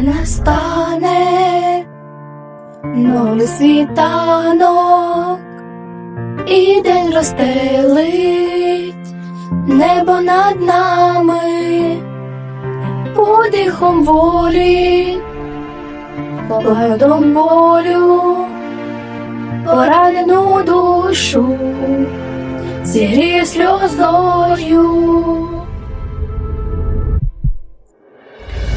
настане новий світанок, і день розстелить небо над нами, подихом волі, погадом болю, поранену душу, зігрів сльозою.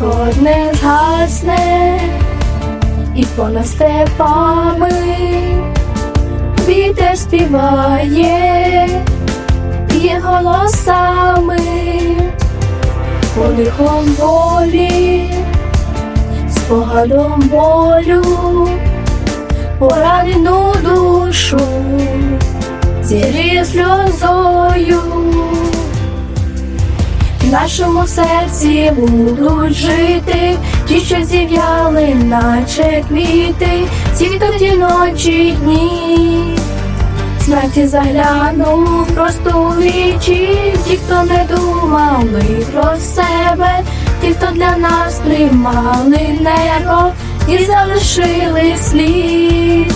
Одне згасне і понад степами вітер співає є голосами, подихом волі, спогадом болю, поранену душу, зігріє сльозою. Нашому серці будуть жити. Ті, що зів'яли, наче квіти, в ночі й дні. Смерті заглянув просто у вічі, ті, хто не думали про себе, ті, хто для нас тримали небо і залишили слід.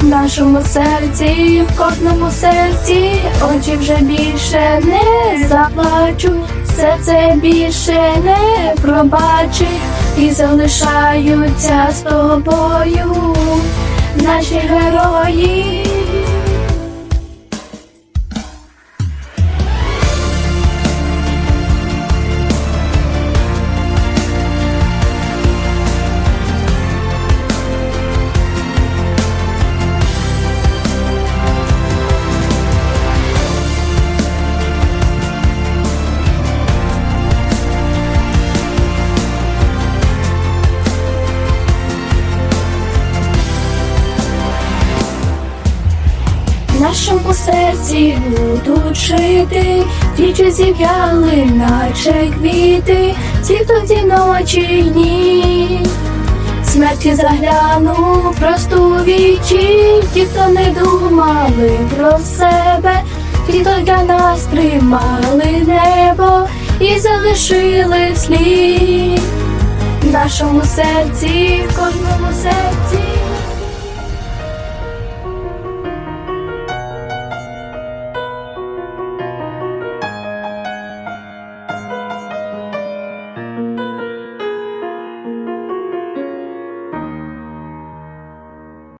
В нашому серці, в кожному серці, очі вже більше не заплачуть, серце більше не пробачить і залишаються з тобою наші герої. Нашому серці будуть жити, ті, зів'яли, наче квіти, ті, хто ті ночі й дні. Смерті загляну просто у вічі, ті, хто не думали про себе, ті, хто для нас тримали небо і залишили слід. В нашому серці, в кожному серці.